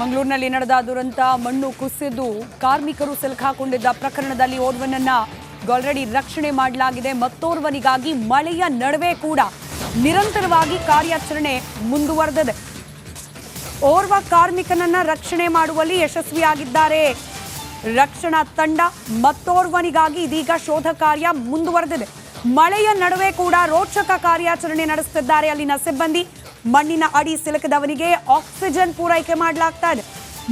ಮಂಗಳೂರಿನಲ್ಲಿ ನಡೆದ ದುರಂತ, ಮಣ್ಣು ಕುಸಿದು ಕಾರ್ಮಿಕರು ಸಿಲುಕಾಕೊಂಡಿದ್ದ ಪ್ರಕರಣದಲ್ಲಿ ಓರ್ವನನ್ನ ಆಲ್ರೆಡಿ ರಕ್ಷಣೆ ಮಾಡಲಾಗಿದೆ. ಮತ್ತೋರ್ವನಿಗಾಗಿ ಮಳೆಯ ನಡುವೆ ಕೂಡ ನಿರಂತರವಾಗಿ ಕಾರ್ಯಾಚರಣೆ ಮುಂದುವರೆದಿದೆ. ಓರ್ವ ಕಾರ್ಮಿಕನನ್ನ ರಕ್ಷಣೆ ಮಾಡುವಲ್ಲಿ ಯಶಸ್ವಿಯಾಗಿದ್ದಾರೆ. ರಕ್ಷಣಾ ತಂಡ ಮತ್ತೋರ್ವನಿಗಾಗಿ ಇದೀಗ ಶೋಧ ಕಾರ್ಯ ಮುಂದುವರೆದಿದೆ. ಮಳೆಯ ನಡುವೆ ಕೂಡ ರೋಚಕ ಕಾರ್ಯಾಚರಣೆ ನಡೆಸುತ್ತಿದ್ದಾರೆ ಅಲ್ಲಿನ ಸಿಬ್ಬಂದಿ. ಮಣ್ಣಿನ ಅಡಿ ಸಿಲುಕಿದವನಿಗೆ ಆಕ್ಸಿಜನ್ ಪೂರೈಕೆ ಮಾಡಲಾಗ್ತಾ ಇದೆ.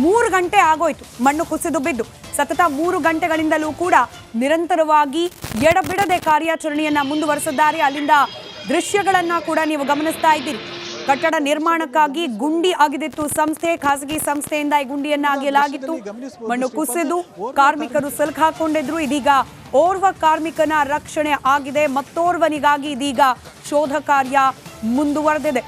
ಮೂರು ಗಂಟೆ ಆಗೋಯ್ತು, ಮಣ್ಣು ಕುಸಿದು ಬಿದ್ದು. ಸತತ ಮೂರು ಗಂಟೆಗಳಿಂದಲೂ ಕೂಡ ನಿರಂತರವಾಗಿ ಎಡಬಿಡದೆ ಕಾರ್ಯಾಚರಣೆಯನ್ನ ಮುಂದುವರೆಸಿದ್ದಾರೆ. ಅಲ್ಲಿಂದ ದೃಶ್ಯಗಳನ್ನ ಕೂಡ ನೀವು ಗಮನಿಸ್ತಾ ಇದ್ದೀರಿ. ಕಟ್ಟಡ ನಿರ್ಮಾಣಕ್ಕಾಗಿ ಗುಂಡಿ ಆಗಿದಿತ್ತು ಸಂಸ್ಥೆ, ಖಾಸಗಿ ಸಂಸ್ಥೆಯಿಂದ ಈ ಗುಂಡಿಯನ್ನ ಅಗೆಯಲಾಗಿತ್ತು. ಮಣ್ಣು ಕುಸಿದು ಕಾರ್ಮಿಕರು ಸಿಲುಕಾಕೊಂಡಿದ್ರು ಇದೀಗ ಓರ್ವ ಕಾರ್ಮಿಕನ ರಕ್ಷಣೆ ಆಗಿದೆ. ಮತ್ತೋರ್ವನಿಗಾಗಿ ಇದೀಗ ಶೋಧ ಕಾರ್ಯ ಮುಂದುವರೆದಿದೆ.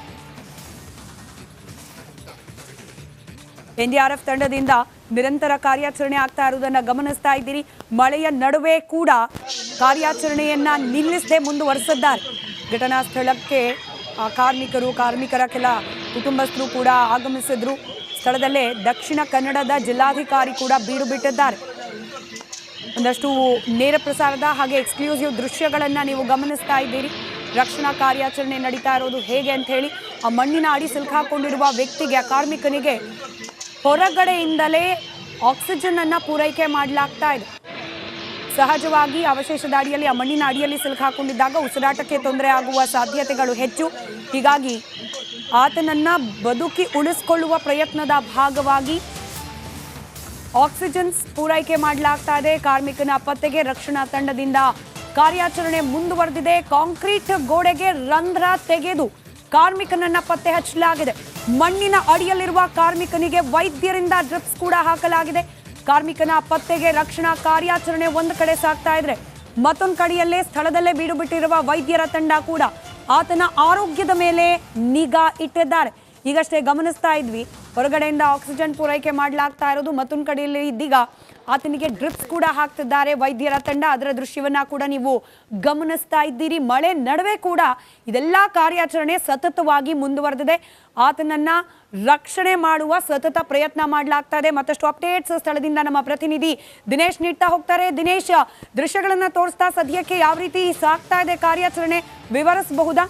ಎನ್ಡಿಆರ್ಎಫ್ ತಂಡದಿಂದ ನಿರಂತರ ಕಾರ್ಯಾಚರಣೆ ಆಗ್ತಾ ಇರುವುದನ್ನು ಗಮನಿಸ್ತಾ ಇದ್ದೀರಿ. ಮಳೆಯ ನಡುವೆ ಕೂಡ ಕಾರ್ಯಾಚರಣೆಯನ್ನ ನಿಲ್ಲಿಸದೆ ಮುಂದುವರೆಸಿದ್ದಾರೆ. ಘಟನಾ ಸ್ಥಳಕ್ಕೆ ಕಾರ್ಮಿಕರು, ಕಾರ್ಮಿಕರ ಕೆಲ ಕುಟುಂಬಸ್ಥರು ಕೂಡ ಆಗಮಿಸಿದ್ರು. ಸ್ಥಳದಲ್ಲೇ ದಕ್ಷಿಣ ಕನ್ನಡದ ಜಿಲ್ಲಾಧಿಕಾರಿ ಕೂಡ ಬೀಡು ಬಿಟ್ಟಿದ್ದಾರೆ. ಒಂದಷ್ಟು ನೇರ ಪ್ರಸಾರದ ಹಾಗೆ ಎಕ್ಸ್ಕ್ಲೂಸಿವ್ ದೃಶ್ಯಗಳನ್ನು ನೀವು ಗಮನಿಸ್ತಾ ಇದ್ದೀರಿ. ರಕ್ಷಣಾ ಕಾರ್ಯಾಚರಣೆ ನಡೀತಾ ಇರೋದು ಹೇಗೆ ಅಂತ ಹೇಳಿ, ಆ ಮಣ್ಣಿನ ಅಡಿ ಸಿಲುಕಾಕೊಂಡಿರುವ ವ್ಯಕ್ತಿಗೆ, ಆ ಕಾರ್ಮಿಕನಿಗೆ ಹೊರಗಡೆಯಿಂದಲೇ ಆಕ್ಸಿಜನ್ ಅನ್ನ ಪೂರೈಕೆ ಮಾಡಲಾಗ್ತಾ ಇದೆ. ಸಹಜವಾಗಿ ಅವಶೇಷದ ಅಡಿಯಲ್ಲಿ, ಆ ಮಣ್ಣಿನ ಅಡಿಯಲ್ಲಿ ಸಿಲುಕಾಕೊಂಡಿದ್ದಾಗ ಉಸಿರಾಟಕ್ಕೆ ತೊಂದರೆ ಆಗುವ ಸಾಧ್ಯತೆಗಳು ಹೆಚ್ಚು. ಹೀಗಾಗಿ ಆತನನ್ನ ಬದುಕಿ ಉಳಿಸಿಕೊಳ್ಳುವ ಪ್ರಯತ್ನದ ಭಾಗವಾಗಿ ಆಕ್ಸಿಜನ್ ಪೂರೈಕೆ ಮಾಡಲಾಗ್ತಾ ಇದೆ. ಕಾರ್ಮಿಕನ ಪತ್ತೆಗೆ ರಕ್ಷಣಾ ತಂಡದಿಂದ ಕಾರ್ಯಾಚರಣೆ ಮುಂದುವರೆದಿದೆ. ಕಾಂಕ್ರೀಟ್ ಗೋಡೆಗೆ ರಂಧ್ರ ತೆಗೆದು ಕಾರ್ಮಿಕನನ್ನ ಪತ್ತೆ ಹಚ್ಚಲಾಗಿದೆ. ಮಣ್ಣಿನ ಅಡಿಯಲ್ಲಿರುವ ಕಾರ್ಮಿಕನಿಗೆ ವೈದ್ಯರಿಂದ ಡ್ರಿಪ್ಸ್ ಕೂಡ ಹಾಕಲಾಗಿದೆ. ಕಾರ್ಮಿಕನ ಪತ್ತೆಗೆ ರಕ್ಷಣಾ ಕಾರ್ಯಾಚರಣೆ ಒಂದು ಕಡೆ ಸಾಗ್ತಾ ಇದ್ರೆ ಮತ್ತೊಂದು ಕಡೆಯಲ್ಲೇ ಸ್ಥಳದಲ್ಲೇ ಬೀಡು ಬಿಟ್ಟಿರುವ ವೈದ್ಯರ ತಂಡ ಕೂಡ ಆತನ ಆರೋಗ್ಯದ ಮೇಲೆ ನಿಗಾ ಇಟ್ಟಿದ್ದಾರೆ. ಈಗಷ್ಟೇ ಗಮನಿಸ್ತಾ ಇದ್ವಿ. ಹೊರಗಡೆಯಿಂದ ಆಕ್ಸಿಜನ್ ಪೂರೈಕೆ ಮಾಡಲಾಗ್ತಾ ಇರೋದು ಮತ್ತೊಂದು ಕಡೆಯಲ್ಲಿ ಇದ್ದೀಗ ಆತನಿಗೆ ಡ್ರಿಪ್ಸ್ ಕೂಡ ಹಾಕ್ತಿದ್ದಾರೆ. ವೈದ್ಯರ ತಂಡ ಅದರ ದೃಶ್ಯವನ್ನ ಕೂಡ ನೀವು ಗಮನಿಸ್ತಾ ಇದ್ದೀರಿ. ಮಳೆ ನಡುವೆ ಕೂಡ ಇದೆಲ್ಲ ಕಾರ್ಯಾಚರಣೆ ಸತತವಾಗಿ ಮುಂದುವರೆದಿದೆ. ಆತನನ್ನ ರಕ್ಷಣೆ ಮಾಡುವ ಸತತ ಪ್ರಯತ್ನ ಮಾಡಲಾಗ್ತಾ ಇದೆ. ಮತ್ತಷ್ಟು ಅಪ್ಡೇಟ್ಸ್ ಸ್ಥಳದಿಂದ ನಮ್ಮ ಪ್ರತಿನಿಧಿ ದಿನೇಶ್ ನೀಡ್ತಾ ಹೋಗ್ತಾರೆ. ದಿನೇಶ್, ದೃಶ್ಯಗಳನ್ನ ತೋರಿಸ್ತಾ ಸದ್ಯಕ್ಕೆ ಯಾವ ರೀತಿ ಸಾಕ್ತಾ ಇದೆ ಕಾರ್ಯಾಚರಣೆ? ವಿವರಿಸಬಹುದಾ?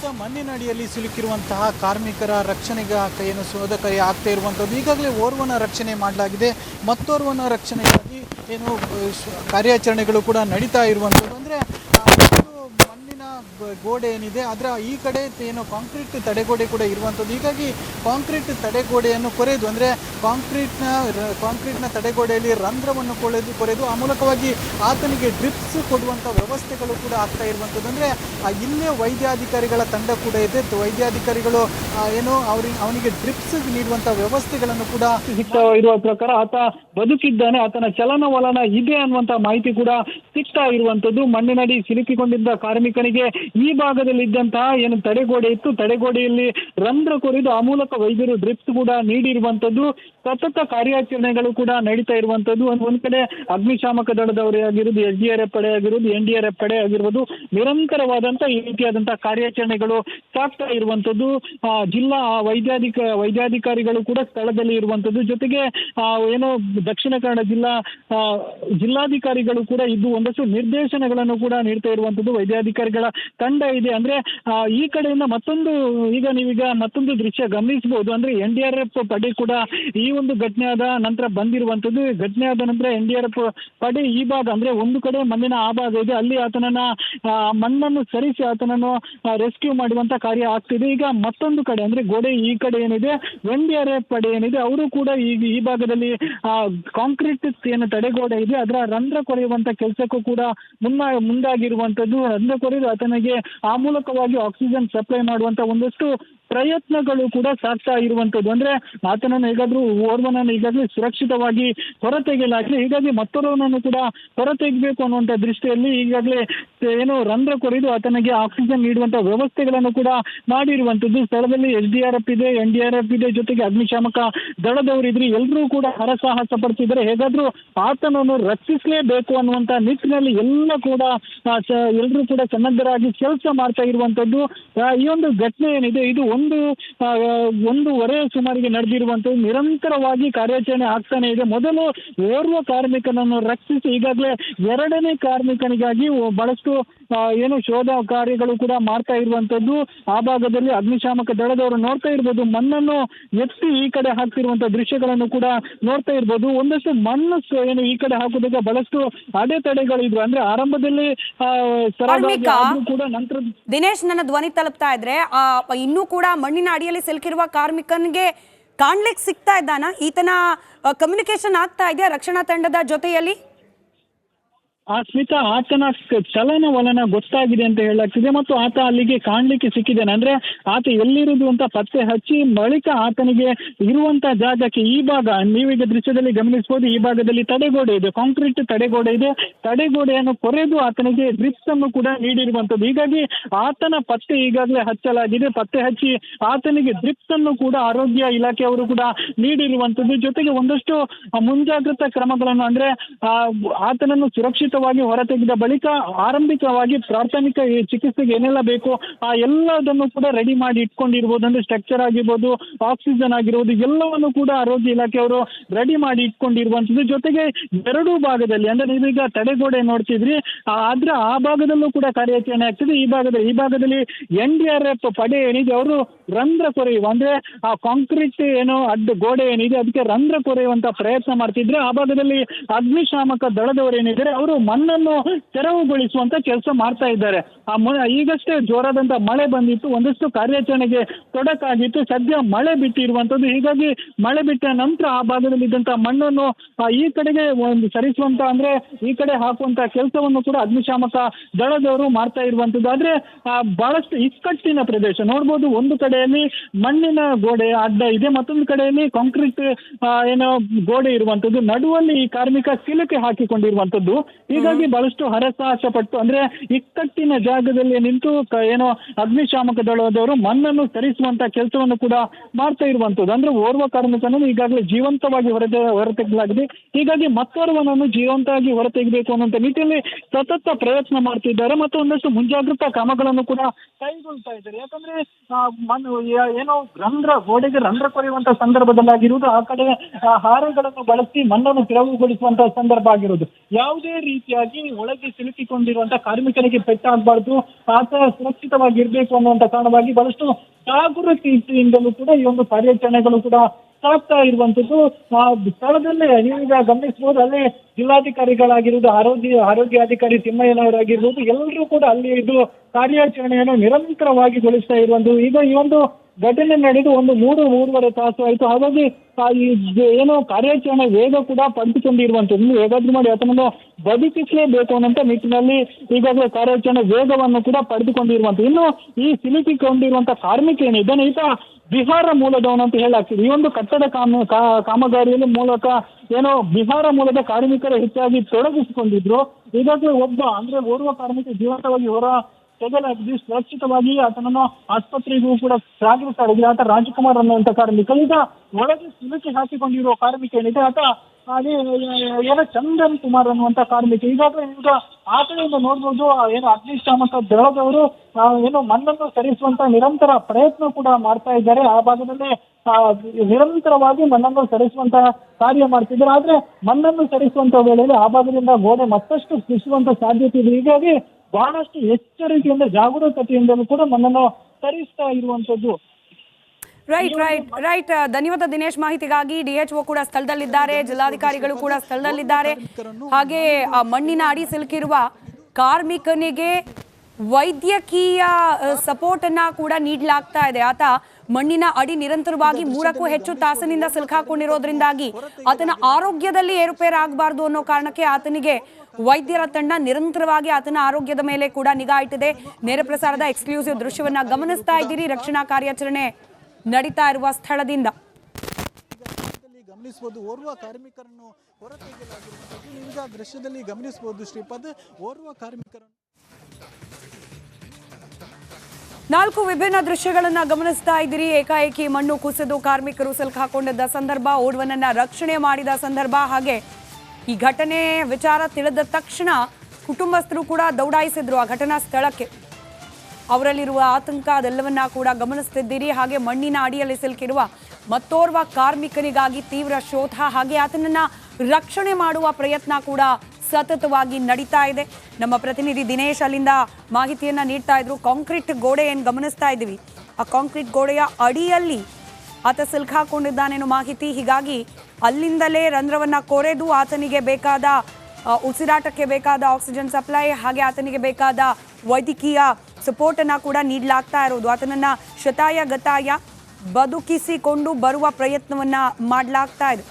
ಸ್ಮಿತಾ ಮಣ್ಣಿನಡಿಯಲ್ಲಿ ಸಿಲುಕಿರುವಂತಹ ಕಾರ್ಮಿಕರ ರಕ್ಷಣೆಗೆ ಏನು ಶೋಧ ಕೈ ಆಗ್ತಾ ಇರುವಂಥದ್ದು. ಈಗಾಗಲೇ ಓರ್ವನ ರಕ್ಷಣೆ ಮಾಡಲಾಗಿದೆ. ಮತ್ತೋರ್ವನ ರಕ್ಷಣೆಗಾಗಿ ಏನು ಕಾರ್ಯಾಚರಣೆಗಳು ಕೂಡ ನಡೀತಾ ಇರುವಂಥದ್ದು. ಗೋಡೆ ಏನಿದೆ, ಅದರ ಈ ಕಡೆ ಏನು ಕಾಂಕ್ರೀಟ್ ತಡೆಗೋಡೆ ಕೂಡ ಇರುವಂಥದ್ದು. ಹೀಗಾಗಿ ಕಾಂಕ್ರೀಟ್ ತಡೆಗೋಡೆಯನ್ನು ಕೊರೆದು, ಅಂದರೆ ಕಾಂಕ್ರೀಟ್ನ ಕಾಂಕ್ರೀಟ್ನ ತಡೆಗೋಡೆಯಲ್ಲಿ ರಂಧ್ರವನ್ನು ಕೊಳೆದು, ಕೊರೆದು, ಆ ಮೂಲಕವಾಗಿ ಆತನಿಗೆ ಡ್ರಿಪ್ಸ್ ಕೊಡುವಂಥ ವ್ಯವಸ್ಥೆಗಳು ಕೂಡ ಆಗ್ತಾ ಇರುವಂಥದ್ದು. ಅಂದರೆ ಇಲ್ಲೇ ವೈದ್ಯಾಧಿಕಾರಿಗಳ ತಂಡ ಕೂಡ ಇದೆ. ವೈದ್ಯಾಧಿಕಾರಿಗಳು ಏನು ಅವ್ರಿಗೆ ಅವನಿಗೆ ಡ್ರಿಪ್ಸ್ ನೀಡುವಂಥ ವ್ಯವಸ್ಥೆಗಳನ್ನು ಕೂಡ ಸಿಗ್ತಾ ಇರುವ ಪ್ರಕಾರ ಆತ ಬದುಕಿದ್ದಾನೆ, ಆತನ ಚಲನವಲನ ಇದೆ ಅನ್ನುವಂತ ಮಾಹಿತಿ ಕೂಡ ಸಿಗ್ತಾ ಇರುವಂಥದ್ದು. ಮಣ್ಣಿನಡಿ ಸಿಲುಕಿಕೊಂಡಿದ್ದ ಕಾರ್ಮಿಕನಿಗೆ ಈ ಭಾಗದಲ್ಲಿ ಇದ್ದಂತಹ ಏನು ತಡೆಗೋಡೆ ಇತ್ತು, ತಡೆಗೋಡೆಯಲ್ಲಿ ರಂಧ್ರ ಕೊರೆದು ಆ ಮೂಲಕ ವೈದ್ಯರು ಡ್ರಿಪ್ಸ್ ಕೂಡ ನೀಡಿರುವಂತದ್ದು ಸತತ ಕಾರ್ಯಾಚರಣೆಗಳು ಕೂಡ ನಡೀತಾ ಇರುವಂತದ್ದು ಒಂದ್ ಒಂದ್ ಕಡೆ ಅಗ್ನಿಶಾಮಕ ದಳದವರೇ ಆಗಿರೋದು ಎಸ್ ಡಿ ಆರ್ ಎಫ್ ಪಡೆ ಆಗಿರೋದು ಎನ್ ಡಿ ಆರ್ ಎಫ್ ಪಡೆ ಆಗಿರ್ಬೋದು, ನಿರಂತರವಾದಂತ ಈ ರೀತಿಯಾದಂತಹ ಕಾರ್ಯಾಚರಣೆಗಳು ಸಾಗ್ತಾ ಇರುವಂತದ್ದು ಜಿಲ್ಲಾ ವೈದ್ಯಾಧಿಕ, ವೈದ್ಯಾಧಿಕಾರಿಗಳು ಕೂಡ ಸ್ಥಳದಲ್ಲಿ ಇರುವಂತದ್ದು ಜೊತೆಗೆ ಏನು ದಕ್ಷಿಣ ಕನ್ನಡ ಜಿಲ್ಲಾ ಜಿಲ್ಲಾಧಿಕಾರಿಗಳು ಕೂಡ ಇದ್ದು ಒಂದಷ್ಟು ನಿರ್ದೇಶನಗಳನ್ನು ಕೂಡ ನೀಡ್ತಾ ಇರುವಂತದ್ದು ವೈದ್ಯಾಧಿಕಾರಿಗಳ ತಂಡ ಇದೆ. ಅಂದ್ರೆ ಈ ಕಡೆಯಿಂದ ಮತ್ತೊಂದು, ಈಗ ನೀವೀಗ ಮತ್ತೊಂದು ದೃಶ್ಯ ಗಮನಿಸಬಹುದು. ಅಂದ್ರೆ ಎನ್ ಡಿ ಆರ್ ಎಫ್ ಪಡೆ ಕೂಡ ಈ ಒಂದು ಘಟನೆ ಆದ ನಂತರ ಬಂದಿರುವಂತದ್ದು ಈ ಘಟನೆ ಆದ ನಂತರ ಎನ್ ಡಿ ಆರ್ ಎಫ್ ಪಡೆ ಈ ಭಾಗ ಅಂದ್ರೆ ಒಂದು ಕಡೆ ಮಣ್ಣಿನ ಆ ಭಾಗ ಇದೆ. ಅಲ್ಲಿ ಆತನನ್ನ ಮಣ್ಣನ್ನು ಸರಿಸಿ ಆತನನ್ನು ರೆಸ್ಕ್ಯೂ ಮಾಡುವಂತ ಕಾರ್ಯ ಆಗ್ತಿದೆ. ಈಗ ಮತ್ತೊಂದು ಕಡೆ ಅಂದ್ರೆ ಗೋಡೆ ಈ ಕಡೆ ಏನಿದೆ, ಎನ್ ಡಿ ಆರ್ ಎಫ್ ಪಡೆ ಏನಿದೆ, ಅವರು ಕೂಡ ಈಗ ಈ ಭಾಗದಲ್ಲಿ ಕಾಂಕ್ರೀಟ್ ಏನು ತಡೆಗೋಡೆ ಇದೆ. ಅದರ ರಂಧ್ರ ಕೊರೆಯುವಂತ ಕೆಲಸಕ್ಕೂ ಕೂಡ ಮುನ್ನ ಮುಂದಾಗಿರುವಂತದ್ದು ರಂಧ್ರ ಕೊರೆದು ಆತನಿಗೆ ಆ ಮೂಲಕವಾಗಿ ಆಕ್ಸಿಜನ್ ಸಪ್ಲೈ ಮಾಡುವಂತ ಒಂದಷ್ಟು ಪ್ರಯತ್ನಗಳು ಕೂಡ ಸಾಗ್ತಾ ಇರುವಂತದ್ದು ಅಂದ್ರೆ ಆತನನ್ನು ಹೇಗಾದ್ರೂ, ಓರ್ವನನ್ನು ಈಗಾಗಲೇ ಸುರಕ್ಷಿತವಾಗಿ ಹೊರತೆಗೆಯಲಾಗಿದೆ ಹೀಗಾಗಿ ಮತ್ತೊರ್ವನನ್ನು ಕೂಡ ಹೊರತೆಗಬೇಕು ಅನ್ನುವಂತ ದೃಷ್ಟಿಯಲ್ಲಿ ಈಗಾಗಲೇ ಏನು ರಂಧ್ರ ಕೊರೆದು ಆತನಿಗೆ ಆಕ್ಸಿಜನ್ ನೀಡುವಂತ ವ್ಯವಸ್ಥೆಗಳನ್ನು ಕೂಡ ಮಾಡಿರುವಂತದ್ದು ಸ್ಥಳದಲ್ಲಿ ಎಸ್ ಡಿ ಆರ್ ಎಫ್ ಇದೆ ಎನ್ ಡಿ ಆರ್ ಎಫ್ ಇದೆ, ಜೊತೆಗೆ ಅಗ್ನಿಶಾಮಕ ದಳದವರು ಇದ್ರೆ ಎಲ್ಲರೂ ಕೂಡ ಹರಸಾಹಸ ಪಡ್ತಿದ್ದಾರೆ. ಹೇಗಾದ್ರೂ ಆತನನ್ನು ರಕ್ಷಿಸಲೇಬೇಕು ಅನ್ನುವಂತ ನಿಟ್ಟಿನಲ್ಲಿ ಎಲ್ಲ ಕೂಡ ಎಲ್ಲರೂ ಕೂಡ ಸನ್ನದ್ಧರಾಗಿ ಕೆಲಸ ಮಾಡ್ತಾ ಇರುವಂತದ್ದು ಈ ಒಂದು ಘಟನೆ ಏನಿದೆ, ಇದು ಒಂದು ಒಂದೂವರೆ ಸುಮಾರಿಗೆ ನಡೆದಿರುವಂತದ್ದು ನಿರಂತರವಾಗಿ ಕಾರ್ಯಾಚರಣೆ ಆಗ್ತಾನೆ ಇದೆ. ಮೊದಲು ಓರ್ವ ಕಾರ್ಮಿಕನನ್ನು ರಕ್ಷಿಸಿ, ಈಗಾಗಲೇ ಎರಡನೇ ಕಾರ್ಮಿಕನಿಗಾಗಿ ಬಹಳಷ್ಟು ಆ, ಏನು ಶೋಧ ಕಾರ್ಯಗಳು ಕೂಡ ಮಾಡ್ತಾ ಇರುವಂತದ್ದು ಆ ಭಾಗದಲ್ಲಿ ಅಗ್ನಿಶಾಮಕ ದಳದವರು ನೋಡ್ತಾ ಇರ್ಬೋದು. ಮಣ್ಣನ್ನು ಎತ್ತಿ ಈ ಕಡೆ ಹಾಕ್ತಿರುವಂತ ದೃಶ್ಯಗಳನ್ನು ಕೂಡ ನೋಡ್ತಾ ಇರ್ಬೋದು. ಒಂದಷ್ಟು ಮಣ್ಣು ಏನು ಈ ಕಡೆ ಹಾಕೋದಕ್ಕೆ ಬಹಳಷ್ಟು ಅಡೆತಡೆಗಳಿದ್ರು ಅಂದ್ರೆ ಆರಂಭದಲ್ಲಿ ಕೂಡ ನಂತರ ದಿನೇಶ್ ನನ್ನ ಧ್ವನಿ ತಲುಪ್ತಾ ಇದ್ರೆ ಆ, ಇನ್ನೂ ಕೂಡ ಮಣ್ಣಿನ ಅಡಿಯಲ್ಲಿ ಸಿಲುಕಿರುವ ಕಾರ್ಮಿಕನಿಗೆ ಕಾಣ್ಲಿಕ್ಕೆ ಸಿಗ್ತಾ ಇದ್ದಾನ? ಈತನ ಕಮ್ಯುನಿಕೇಶನ್ ಆಗ್ತಾ ಇದೆಯಾ ರಕ್ಷಣಾ ತಂಡದ ಜೊತೆಯಲ್ಲಿ? ಆ ಸ್ಮಿತಾ ಆತನ ಚಲನ ಚಲನವಲನ ಗೊತ್ತಾಗಿದೆ ಅಂತ ಹೇಳಲಾಗ್ತಿದೆ ಮತ್ತು ಆತ ಅಲ್ಲಿಗೆ ಕಾಣಲಿಕ್ಕೆ ಸಿಕ್ಕಿದ್ದಾನೆ. ಅಂದ್ರೆ ಆತ ಎಲ್ಲಿರುವುದು ಅಂತ ಪತ್ತೆ ಹಚ್ಚಿ ಬಳಿಕ ಆತನಿಗೆ ಇರುವಂತ ಜಾಗಕ್ಕೆ ಈ ಭಾಗ, ನೀವೀಗ ದೃಶ್ಯದಲ್ಲಿ ಗಮನಿಸಬಹುದು, ಈ ಭಾಗದಲ್ಲಿ ತಡೆಗೋಡೆ ಇದೆ, ಕಾಂಕ್ರೀಟ್ ತಡೆಗೋಡೆ ಇದೆ. ತಡೆಗೋಡೆಯನ್ನು ಕೊರೆದು ಆತನಿಗೆ ಡ್ರಿಪ್ಸ್ ಅನ್ನು ಕೂಡ ನೀಡಿರುವಂತದ್ದು ಹೀಗಾಗಿ ಆತನ ಪತ್ತೆ ಈಗಾಗಲೇ ಹಚ್ಚಲಾಗಿದೆ. ಪತ್ತೆ ಹಚ್ಚಿ ಆತನಿಗೆ ಡ್ರಿಪ್ಸ್ ಅನ್ನು ಕೂಡ ಆರೋಗ್ಯ ಇಲಾಖೆಯವರು ಕೂಡ ನೀಡಿರುವಂತದ್ದು ಜೊತೆಗೆ ಒಂದಷ್ಟು ಮುಂಜಾಗ್ರತಾ ಕ್ರಮಗಳನ್ನು, ಅಂದ್ರೆ ಆತನನ್ನು ಆತನನ್ನು ಸುರಕ್ಷಿತವಾಗಿ ಹೊರತೆಗೆದ ಬಳಿಕ ಆರಂಭಿಕವಾಗಿ ಪ್ರಾಥಮಿಕ ಚಿಕಿತ್ಸೆಗೆ ಏನೆಲ್ಲ ಬೇಕು ಆ ಎಲ್ಲದನ್ನು ಕೂಡ ರೆಡಿ ಮಾಡಿ ಇಟ್ಕೊಂಡಿರ್ಬೋದು. ಅಂದ್ರೆ ಸ್ಟ್ರಕ್ಚರ್ ಆಗಿರ್ಬೋದು ಆಕ್ಸಿಜನ್ ಆಗಿರ್ಬೋದು, ಎಲ್ಲವನ್ನು ಕೂಡ ಆರೋಗ್ಯ ಇಲಾಖೆಯವರು ರೆಡಿ ಮಾಡಿ ಇಟ್ಕೊಂಡಿರುವಂತದ್ದು ಜೊತೆಗೆ ಎರಡೂ ಭಾಗದಲ್ಲಿ, ಅಂದ್ರೆ ನೀವೀಗ ತಡೆಗೋಡೆ ನೋಡ್ತಿದ್ರಿ ಆದ್ರೆ ಆ ಭಾಗದಲ್ಲೂ ಕೂಡ ಕಾರ್ಯಾಚರಣೆ ಆಗ್ತದೆ. ಈ ಭಾಗದಲ್ಲಿ ಈ ಭಾಗದಲ್ಲಿ ಎನ್ ಡಿ ಆರ್ ಎಫ್ ಪಡೆ ಏನಿದೆ, ಅವರು ರಂಧ್ರ ಕೊರೆಯುವ, ಅಂದ್ರೆ ಆ ಕಾಂಕ್ರೀಟ್ ಏನು ಅಡ್ಡ ಗೋಡೆ ಏನಿದೆ, ಅದಕ್ಕೆ ರಂಧ್ರ ಕೊರೆಯುವಂತ ಪ್ರಯತ್ನ ಮಾಡ್ತಿದ್ರೆ. ಆ ಭಾಗದಲ್ಲಿ ಅಗ್ನಿಶಾಮಕ ದಳದವರು ಏನಿದ್ದಾರೆ, ಅವರು ಮಣ್ಣನ್ನು ತೆರವುಗೊಳಿಸುವಂತ ಕೆಲಸ ಮಾಡ್ತಾ ಇದ್ದಾರೆ. ಆ ಮ- ಈಗಷ್ಟೇ ಜೋರಾದಂತ ಮಳೆ ಬಂದಿತ್ತು, ಒಂದಷ್ಟು ಕಾರ್ಯಾಚರಣೆಗೆ ತೊಡಕಾಗಿತ್ತು. ಸದ್ಯ ಮಳೆ ಬಿಟ್ಟಿರುವಂತದ್ದು, ಹೀಗಾಗಿ ಮಳೆ ಬಿಟ್ಟ ನಂತರ ಆ ಭಾಗದಲ್ಲಿ ಇದ್ದಂತ ಮಣ್ಣನ್ನು ಈ ಕಡೆಗೆ ಒಂದು ಸರಿಸುವಂತ ಅಂದ್ರೆ, ಈ ಕಡೆ ಹಾಕುವಂತ ಕೆಲಸವನ್ನು ಕೂಡ ಅಗ್ನಿಶಾಮಕ ದಳದವರು ಮಾಡ್ತಾ ಇರುವಂತದ್ದು. ಆದ್ರೆ ಬಹಳಷ್ಟು ಇಕ್ಕಟ್ಟಿನ ಪ್ರದೇಶ. ನೋಡ್ಬೋದು, ಒಂದು ಕಡೆಯಲ್ಲಿ ಮಣ್ಣಿನ ಗೋಡೆ, ಅಡ್ಡ ಇದೆ. ಮತ್ತೊಂದು ಕಡೆಯಲ್ಲಿ ಕಾಂಕ್ರೀಟ್ ಏನೋ ಗೋಡೆ ಇರುವಂತದ್ದು. ನಡುವಲ್ಲಿ ಈ ಕಾರ್ಮಿಕ ಸಿಲುಕಿ ಹಾಕಿಕೊಂಡಿರುವಂತದ್ದು. ಹೀಗಾಗಿ ಬಹಳಷ್ಟು ಹರಸಾಹಸ ಪಟ್ಟು ಅಂದ್ರೆ ಇಕ್ಕಟ್ಟಿನ ಜಾಗದಲ್ಲಿ ನಿಂತು ಏನೋ ಅಗ್ನಿಶಾಮಕ ದಳದವರು ಮಣ್ಣನ್ನು ಸರಿಸುವಂತ ಕೆಲಸವನ್ನು ಕೂಡ ಮಾಡ್ತಾ ಇರುವಂತದ್ದು. ಅಂದ್ರೆ ಓರ್ವ ಕಾರ್ಮಿಕನನ್ನು ಈಗಾಗಲೇ ಜೀವಂತವಾಗಿ ಹೊರತೆ ಹೊರತೆಗೆಲಾಗಿದೆ ಹೀಗಾಗಿ ಮತ್ತೋರ್ವನನ್ನು ಜೀವಂತವಾಗಿ ಹೊರತೆಗೆಯಬೇಕು ಅನ್ನುವಂತ ನಿಟ್ಟಿನಲ್ಲಿ ಸತತ ಪ್ರಯತ್ನ ಮಾಡ್ತಿದ್ದಾರೆ ಮತ್ತು ಒಂದಷ್ಟು ಮುಂಜಾಗ್ರತಾ ಕ್ರಮಗಳನ್ನು ಕೂಡ ಕೈಗೊಳ್ತಾ ಇದ್ದಾರೆ. ಯಾಕಂದ್ರೆ ಏನೋ ರಂಧ್ರ, ಗೋಡೆಗೆ ರಂಧ್ರ ಕೊರೆಯುವಂತ ಸಂದರ್ಭದಲ್ಲಾಗಿರುವುದು, ಆ ಕಡೆ ಹಾರೆಗಳನ್ನು ಬಳಸಿ ಮಣ್ಣನ್ನು ತೆರವುಗೊಳಿಸುವಂತಹ ಸಂದರ್ಭ ಆಗಿರುವುದು. ಯಾವುದೇ ರೀತಿಯಾಗಿ ಒಳಗೆ ಸಿಲುಕಿಕೊಂಡಿರುವಂತಹ ಕಾರ್ಮಿಕರಿಗೆ ಪೆಟ್ಟಾಗಬಾರ್ದು ಆತ ಸುರಕ್ಷಿತವಾಗಿರ್ಬೇಕು ಅನ್ನುವಂತ ಕಾರಣವಾಗಿ ಬಹಳಷ್ಟು ಜಾಗೃತಿಯಿಂದಲೂ ಕೂಡ ಈ ಒಂದು ಕಾರ್ಯಾಚರಣೆಗಳು ಕೂಡ ಸಾಗ್ತಾ ಇರುವಂತದ್ದು ಆ ಸ್ಥಳದಲ್ಲೇ ನೀವೀಗ ಗಮನಿಸಬಹುದು ಅಲ್ಲೇ ಜಿಲ್ಲಾಧಿಕಾರಿಗಳಾಗಿರುವುದು, ಆರೋಗ್ಯ, ಆರೋಗ್ಯಾಧಿಕಾರಿ ತಿಮ್ಮಯ್ಯನವರಾಗಿರ್ಬೋದು ಎಲ್ಲರೂ ಕೂಡ ಅಲ್ಲಿ ಇದು ಕಾರ್ಯಾಚರಣೆಯನ್ನು ನಿರಂತರವಾಗಿ ಗೊಳಿಸ್ತಾ ಇರುವಂತದ್ದು ಈಗ ಈ ಒಂದು ಘಟನೆ ನಡೆದು ಒಂದು ಮೂರು, ಮೂರುವರೆ ತಾಸು ಆಯಿತು. ಹಾಗಾಗಿ ಈ ಏನೋ ಕಾರ್ಯಾಚರಣೆ ವೇಗ ಕೂಡ ಪಡೆದುಕೊಂಡಿರುವಂತದ್ದು ಹೇಗಾದ್ರೂ ಮಾಡಿ ಆತನನ್ನು ಬದುಕಿಸಲೇಬೇಕು ಅನ್ನೋಂಥ ನಿಟ್ಟಿನಲ್ಲಿ ಈಗಾಗಲೇ ಕಾರ್ಯಾಚರಣೆ ವೇಗವನ್ನು ಕೂಡ ಪಡೆದುಕೊಂಡಿರುವಂತ ಇನ್ನು ಈ ಸಿಲುಕಿಕೊಂಡಿರುವಂತ ಕಾರ್ಮಿಕ ಏನಿದ್ದಾನೆ ಈತ ಬಿಹಾರ ಮೂಲದವನು ಅಂತ ಹೇಳಾಗ್ತದೆ ಈ ಒಂದು ಕಟ್ಟಡ ಕಾಮ ಕಾಮಗಾರಿಯಲ್ಲಿ ಮೂಲಕ ಏನೋ ಬಿಹಾರ ಮೂಲದ ಕಾರ್ಮಿಕರು ಹೆಚ್ಚಾಗಿ ತೊಡಗಿಸಿಕೊಂಡಿದ್ರು. ಈಗಾಗಲೇ ಒಬ್ಬ, ಅಂದ್ರೆ ಓರ್ವ ಕಾರ್ಮಿಕ ಜೀವಂತವಾಗಿ ಹೊರ ತೆಗೆಲಾಗಿದೆ ಸುರಕ್ಷಿತವಾಗಿ ಆತನನ್ನು ಆಸ್ಪತ್ರೆಗೂ ಕೂಡ ಸಾಗಿಸಲಾಗಿದೆ ಆತ ರಾಜಕುಮಾರ್ ಅನ್ನುವಂತ ಕಾರ್ಮಿಕ. ಈಗ ಒಳಗೆ ಸಿಲುಕಿ ಹಾಕಿಕೊಂಡಿರುವ ಕಾರ್ಮಿಕ ಏನಿದೆ? ಆತ ಅಲ್ಲಿ ಏನೋ ಚಂದನ್ ಕುಮಾರ್ ಅನ್ನುವಂತ ಕಾರ್ಮಿಕ. ಈಗಾಗಲೇ ಈಗ ಆ ಕಡೆಯಿಂದ ನೋಡ್ಬೋದು ಏನು ಅಗ್ನಿಶಾಮಕ ದಳದವರು ಏನು ಮಣ್ಣನ್ನು ಸರಿಸುವಂತ ನಿರಂತರ ಪ್ರಯತ್ನ ಕೂಡ ಮಾಡ್ತಾ ಇದ್ದಾರೆ. ಆ ಭಾಗದಲ್ಲಿ ನಿರಂತರವಾಗಿ ಮಣ್ಣನ್ನು ಸರಿಸುವಂತ ಕಾರ್ಯ ಮಾಡ್ತಿದ್ದಾರೆ. ಆದ್ರೆ ಮಣ್ಣನ್ನು ಸರಿಸುವಂತ ವೇಳೆಯಲ್ಲಿ ಆ ಭಾಗದಿಂದ ಗೋಡೆ ಮತ್ತಷ್ಟು ಕುಸಿಯುವಂತ ಸಾಧ್ಯತೆ ಇದೆ. ಹೀಗಾಗಿ ಬಹಳಷ್ಟು ಎಚ್ಚರಿಕೆಯಿಂದ ಜಾಗರೂಕತೆಯಿಂದಲೂ ಕೂಡ ನನ್ನನ್ನು ತರಿಸ್ತಾ ಇರುವಂತದ್ದು ರೈಟ್ ರೈಟ್ ರೈಟ್ ಧನ್ಯವಾದ ದಿನೇಶ್ ಮಾಹಿತಿಗಾಗಿ. ಡಿಎಚ್ಒ ಕೂಡ ಸ್ಥಳದಲ್ಲಿದ್ದಾರೆ ಜಿಲ್ಲಾಧಿಕಾರಿಗಳು ಕೂಡ ಸ್ಥಳದಲ್ಲಿದ್ದಾರೆ. ಹಾಗೆ ಆ ಮಣ್ಣಿನ ಅಡಿ ಸಿಲುಕಿರುವ ಕಾರ್ಮಿಕನಿಗೆ ವೈದ್ಯಕೀಯ ಸಪೋರ್ಟ್ ಅನ್ನ ಕೂಡ ನೀಡಲಾಗ್ತಾ ಇದೆ. ಆತ ಮಣ್ಣಿನ ಅಡಿ ನಿರಂತರವಾಗಿ ಮೂರಕ್ಕೂ ಹೆಚ್ಚು ತಾಸಿನಿಂದ ಸಿಲುಕಾಕೊಂಡಿರೋದ್ರಿಂದಾಗಿ ಆತನ ಆರೋಗ್ಯದಲ್ಲಿ ಏರುಪೇರು ಆಗಬಾರ್ದು ಅನ್ನೋ ಕಾರಣಕ್ಕೆ ಆತನಿಗೆ ವೈದ್ಯರ ತಂಡ ನಿರಂತರವಾಗಿ ಆತನ ಆರೋಗ್ಯದ ಮೇಲೆ ಕೂಡ ನಿಗಾ ಇಟ್ಟಿದೆ. ನೇರ ಪ್ರಸಾರದ ಎಕ್ಸ್ಕ್ಲೂಸಿವ್ ದೃಶ್ಯವನ್ನ ಗಮನಿಸ್ತಾ ಇದ್ದೀರಿ. ರಕ್ಷಣಾ ಕಾರ್ಯಾಚರಣೆ ನಡೀತಾ ಇರುವ ಸ್ಥಳದಿಂದ. ಗಮನಿಸಬಹುದು ಓರ್ವ ಕಾರ್ಮಿಕರನ್ನು ಹೊರತೆಗೆಯಲಾಗಿರುವಂಥದ್ದು. ಆ ದೃಶ್ಯದಲ್ಲಿ ಗಮನಿಸಬಹುದು ಶ್ರೀಪಾದ್. ಓರ್ವ ಕಾರ್ಮಿಕರನ್ನು ನಾಲ್ಕು ವಿಭಿನ್ನ ದೃಶ್ಯಗಳನ್ನ ಗಮನಿಸ್ತಾ ಇದ್ದೀರಿ. ಏಕಾಏಕಿ ಮಣ್ಣು ಕುಸಿದು ಕಾರ್ಮಿಕರು ಸಿಲುಕಾಕೊಂಡಿದ್ದ ಸಂದರ್ಭ ಓರ್ವನನ್ನ ರಕ್ಷಣೆ ಮಾಡಿದ ಸಂದರ್ಭ ಹಾಗೆ ಈ ಘಟನೆ ವಿಚಾರ ತಿಳಿದ ತಕ್ಷಣ ಕುಟುಂಬಸ್ಥರು ಕೂಡ ದೌಡಾಯಿಸಿದ್ರು ಆ ಘಟನಾ ಸ್ಥಳಕ್ಕೆ. ಅವರಲ್ಲಿರುವ ಆತಂಕ ಅದೆಲ್ಲವನ್ನ ಕೂಡ ಗಮನಿಸ್ತಿದ್ದೀರಿ. ಹಾಗೆ ಮಣ್ಣಿನ ಅಡಿಯಲ್ಲಿ ಸಿಲುಕಿರುವ ಮತ್ತೋರ್ವ ಕಾರ್ಮಿಕನಿಗಾಗಿ ತೀವ್ರ ಶೋಧ ಹಾಗೆ ಆತನನ್ನ ರಕ್ಷಣೆ ಮಾಡುವ ಪ್ರಯತ್ನ ಕೂಡ ಸತತವಾಗಿ ನಡೀತಾ ಇದೆ. ನಮ್ಮ ಪ್ರತಿನಿಧಿ ದಿನೇಶ್ ಅಲ್ಲಿಂದ ಮಾಹಿತಿಯನ್ನ ನೀಡ್ತಾ ಇದ್ರು. ಕಾಂಕ್ರೀಟ್ ಗೋಡೆ ಏನು ಗಮನಿಸ್ತಾ ಇದ್ದೀವಿ? ಆ ಕಾಂಕ್ರೀಟ್ ಗೋಡೆಯ ಅಡಿಯಲ್ಲಿ ಆತ ಸಿಲುಕಾಕೊಂಡಿದ್ದಾನೇನೋ ಮಾಹಿತಿ. ಹೀಗಾಗಿ ಅಲ್ಲಿಂದಲೇ ರಂಧ್ರವನ್ನ ಕೊರೆದು ಆತನಿಗೆ ಬೇಕಾದ ಉಸಿರಾಟಕ್ಕೆ ಬೇಕಾದ ಆಕ್ಸಿಜನ್ ಸಪ್ಲೈ, ಹಾಗೆ ಆತನಿಗೆ ಬೇಕಾದ ವೈದ್ಯಕೀಯ ಸಪೋರ್ಟ್ ಅನ್ನ ಕೂಡ ನೀಡಲಾಗ್ತಾ ಇರೋದು. ಆತನನ್ನ ಶತಾಯ ಗತಾಯ ಬದುಕಿಸಿಕೊಂಡು ಬರುವ ಪ್ರಯತ್ನವನ್ನ ಮಾಡಲಾಗ್ತಾ ಇದೆ.